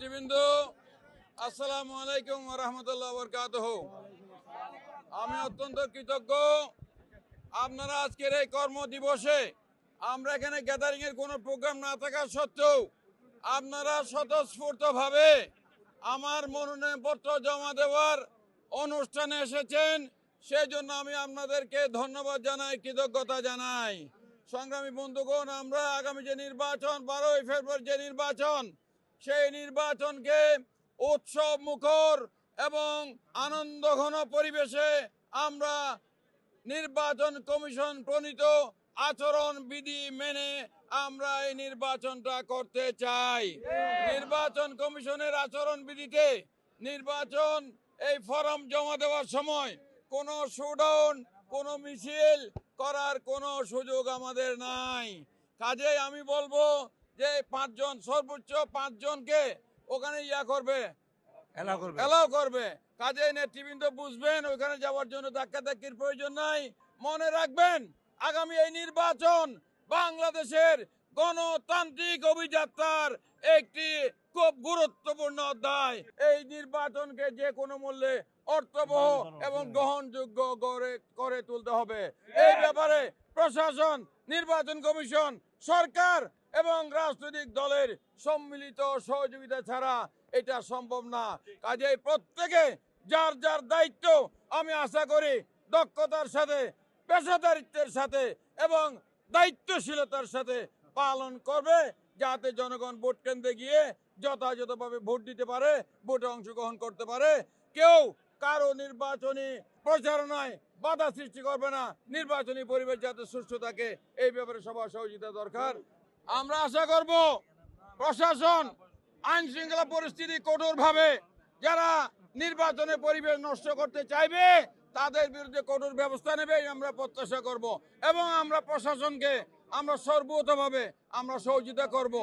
নেতৃবৃন্দ, আসসালামু আলাইকুম রহমতুল্লাহ বরকাত আমি অত্যন্ত কৃতজ্ঞ। আপনারা আজকের এই কর্ম দিবসে আমরা এখানে গ্যাদারিং এর কোনো প্রোগ্রাম না থাকা সত্ত্বেও আপনারা স্বতঃস্ফূর্তভাবে আমার মনোনয়নপত্র জমা দেওয়ার অনুষ্ঠানে এসেছেন। সেই জন্য আমি আপনাদেরকে ধন্যবাদ জানাই, কৃতজ্ঞতা জানাই। সংগ্রামী বন্ধুগণ, আমরা আগামী যে নির্বাচন, বারোই ফেব্রুয়ারি যে নির্বাচন সেই নির্বাচনকে উৎসব মুখর এবং আনন্দঘন পরিবেশে আমরা নির্বাচন কমিশন প্রণীত আচরণ বিধি মেনে আমরা এই নির্বাচনটা করতে চাই। নির্বাচন কমিশনের আচরণ বিধিতে নির্বাচন এই ফর্ম জমা দেওয়ার সময় কোনো শোডাউন, কোনো মিছিল করার কোনো সুযোগ আমাদের নাই। কাজেই আমি বলব যে পাঁচজন সর্বোচ্চ পাঁচজনকে ওখানে ইয়া করবে। এলাও করবে। কাজে নেতৃবৃন্দ বুঝবেন ওখানে যাওয়ার জন্য ধাক্কা ধাক্কির প্রয়োজন নাই। মনে রাখবেন আগামী এই নির্বাচন বাংলাদেশের গণতান্ত্রিক অভিযাত্রার একটি খুব গুরুত্বপূর্ণ অধ্যায়। এই নির্বাচনকে যে কোনো মূল্যে অর্থবহ এবং গ্রহণযোগ্য করে করে তুলতে হবে। এই ব্যাপারে প্রশাসন নির্বাচন কমিশন সরকার এবং রাজনৈতিক দলের সম্মিলিত সহযোগিতা ছাড়া এটা সম্ভব না। কাজেই প্রত্যেকে যার যার দায়িত্ব, আমি আশা করি দক্ষতার সাথে, পেশাদারিত্বের সাথে এবং দায়িত্বশীলতার সাথে পালন করবে যাতে জনগণ ভোট কেন্দ্রে গিয়ে যথাযথভাবে ভোট দিতে পারে, ভোটে অংশগ্রহণ করতে পারে। কেউ কারও নির্বাচনী প্রচারণায় বাধা সৃষ্টি করবে না। নির্বাচনী পরিবেশ যাতে সুস্থ থাকে, এই ব্যাপারে সবার সহযোগিতা দরকার। আমরা আশা করব প্রশাসন, আইন শৃঙ্খলা পরিস্থিতি কঠোরভাবে যারা নির্বাচনে পরিবেশ নষ্ট করতে চাইবে, তাদের বিরুদ্ধে কঠোর ব্যবস্থা নেবে আমরা প্রত্যাশা করব। এবং আমরা প্রশাসনকে আমরা সর্বতভাবে আমরা সহযোগিতা করব।